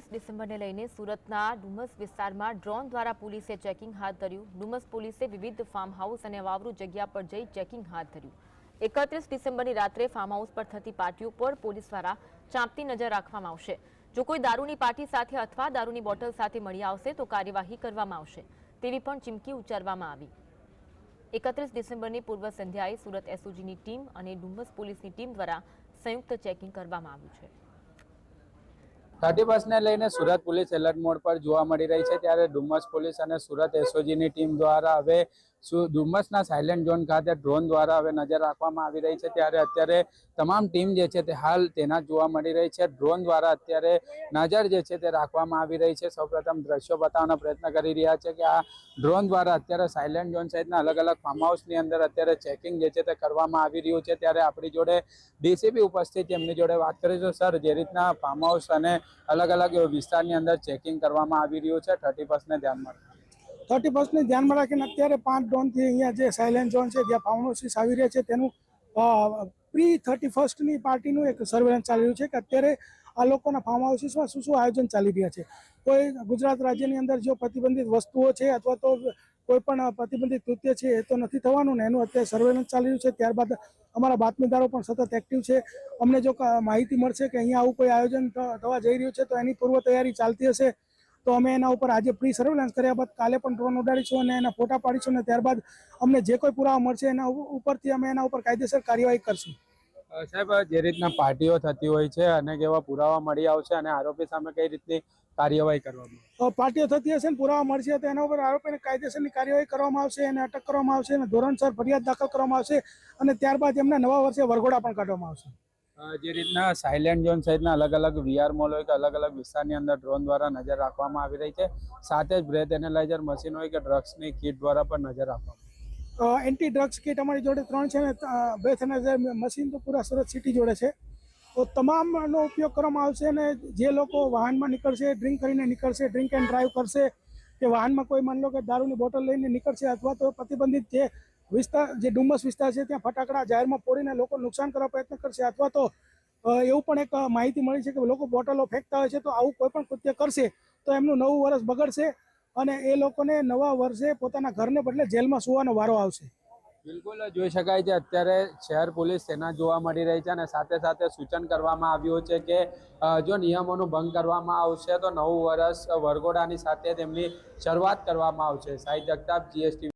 એકત્રીસ ડિસેમ્બરને લઈને સુરતના ડુમસ વિસ્તારમાં ડ્રોન દ્વારા પોલીસે ચેકિંગ હાથ ધર્યું. ડુમસ પોલીસે વિવિધ ફાર્મ હાઉસ અને વાવરૂ જગ્યા પર જઈ ચેકિંગ હાથ ધર્યું. એકત્રીસ ડિસેમ્બરની રાત્રે ફાર્મ હાઉસ પર થતી પાર્ટીઓ પર પોલીસ દ્વારા ચાંપતી નજર રાખવામાં આવશે. જો કોઈ દારૂની પાર્ટી સાથે અથવા દારૂની બોટલ સાથે મળી આવશે તો કાર્યવાહી કરવામાં આવશે. તેવી પણ ચીમકી ઉચ્ચારવામાં આવી. એકત્રીસ ડિસેમ્બરની પૂર્વ સંધ્યાએ સુરત એસઓજીની ટીમ અને ડુમસ પોલીસની ટીમ દ્વારા સંયુક્ત ચેકિંગ કરવામાં આવ્યું છે. થર્ટી બસને લઈને સુરત પોલીસ એલર્ટ મોડ પર જોવા મળી રહી છે. ત્યારે ડુમસ પોલીસ અને સુરત એસઓજીની ટીમ દ્વારા હવે ડુમસના સાયલેન્ટ ઝોન ખાતે ડ્રોન દ્વારા હવે નજર રાખવામાં આવી રહી છે. ત્યારે અત્યારે તમામ ટીમ જે છે તે હાલ તેના જોવા મળી રહી છે. ડ્રોન દ્વારા અત્યારે નજર જે છે તે રાખવામાં આવી રહી છે. સૌપ્રથમ દ્રશ્યો બતાવવાનો પ્રયત્ન કરી રહ્યા છે કે આ ડ્રોન દ્વારા અત્યારે સાયલેન્ટ ઝોન સહિતના અલગ અલગ ફાર્મ હાઉસની અંદર અત્યારે ચેકિંગ જે છે તે કરવામાં આવી રહ્યું છે. ત્યારે આપણી જોડે ડીસીપી ઉપસ્થિત એમની જોડે વાત કરીશું સર જે રીતના ફાર્મ હાઉસ અને અલગ અલગ વિસ્તારની અંદર ચેકિંગ કરવામાં આવી રહ્યું છે. થર્ટી ફર્સ્ટને ધ્યાનમાં થર્ટી ફર્સ્ટને ધ્યાનમાં રાખીને અત્યારે પાંચ ડ્રોનથી અહીંયા જે સાયલેન્ટ ઝોન છે, જ્યાં ફાઉન્ડોસિસ આવી રહ્યા છે, તેનું પ્રી થર્ટી ફર્સ્ટની પાર્ટીનું એક સર્વેલન્સ ચાલી રહ્યું છે કે અત્યારે આ લોકોના ફાર્મ હાઉસીસમાં શું શું આયોજન ચાલી રહ્યા છે. કોઈ ગુજરાત રાજ્યની અંદર જો પ્રતિબંધિત વસ્તુઓ છે અથવા તો કોઈ પણ પ્રતિબંધિત કૃત્ય છે, એ તો નથી થવાનું ને એનું અત્યારે સર્વેલન્સ ચાલી રહ્યું છે. ત્યારબાદ અમારા બાતમીદારો પણ સતત એક્ટિવ છે. અમને જો માહિતી મળશે કે અહીંયા આવું કોઈ આયોજન થવા જઈ રહ્યું છે, તો એની પૂર્વ તૈયારી ચાલતી હશે. તો અમે એના ઉપર આજે પ્રી સર્વેલન્સ કર્યા બાદ કાલે પણ ડ્રોન ઉડાડીશું અને એના ફોટા પાડીશું અને ત્યારબાદ અમને જે કોઈ પુરાવા મળશે એના ઉપરથી અમે એના ઉપર કાયદેસર કાર્યવાહી કરશું. સાહેબ જે રીતના પાર્ટીઓ થતી હોય છે અને કેવા પુરાવા મળી આવશે અને આરોપી સામે કઈ રીતની કાર્યવાહી કરવામાં તો પાર્ટીઓ થતી હશે ને પુરાવા મળશે તો એના ઉપર આરોપીને કાયદેસરની કાર્યવાહી કરવામાં આવશે એને અટક કરવામાં આવશે અને ધોરણસર ફરિયાદ દાખલ કરવામાં આવશે અને ત્યારબાદ એમને નવા વર્ષે વરઘોડા પણ કાઢવામાં આવશે. જે રીતના સાયલેન્ટ ઝોન સહિતના અલગ અલગ વીઆર મોલ હોય કે અલગ અલગ વિસ્તારની અંદર ડ્રોન દ્વારા નજર રાખવામાં આવી રહી છે. સાથે જ બ્રેથ એનાલાઇઝર મશીન હોય કે ડ્રગ્સની કીટ દ્વારા પણ નજર રાખવામાં એન્ટી ડ્રગ્સ કીટ અમારી જોડે ત્રણ છે ને બ્રેથ એનાલાઇઝર મશીન તો પૂરા સુરત સિટી જોડે છે. તો તમામનો ઉપયોગ કરવામાં આવશે અને જે લોકો વાહનમાં નીકળશે ડ્રિંક કરીને નીકળશે ડ્રિંક એન્ડ ડ્રાઈવ કરશે કે વાહનમાં કોઈ માની લો કે દારૂની બોટલ લઈને નીકળશે અથવા તો પ્રતિબંધિત જે વિસ્તાર, જે ડુમસ વિસ્તાર છે ત્યાં ફટાકડા જાહેરમાં ફોડીને લોકો નુકસાન કરવા પ્રયત્ન કરશે અથવા તો એવું પણ એક માહિતી મળી છે કે લોકો બોટલો ફેંકતા હોય છે તો આવું કોઈ પણ કૃત્ય કરશે તો એમનું નવું વર્ષ બગડશે અને એ લોકોને નવા વર્ષે પોતાના ઘરને બદલે જેલમાં સુવાનો વારો આવશે. બિલકુલ, જોઈ શકાય છે. અત્યારે શહેર પોલીસ તેના જોવા મળી રહી છે અને સાથે સાથે સૂચન કરવામાં આવ્યું છે કે જો નિયમોનું ભંગ કરવામાં આવશે તો નવું વર્ષ વરઘોડાની સાથે તેમની શરૂઆત કરવામાં આવશે. સાહિત્ય જગતાપ જીએસટી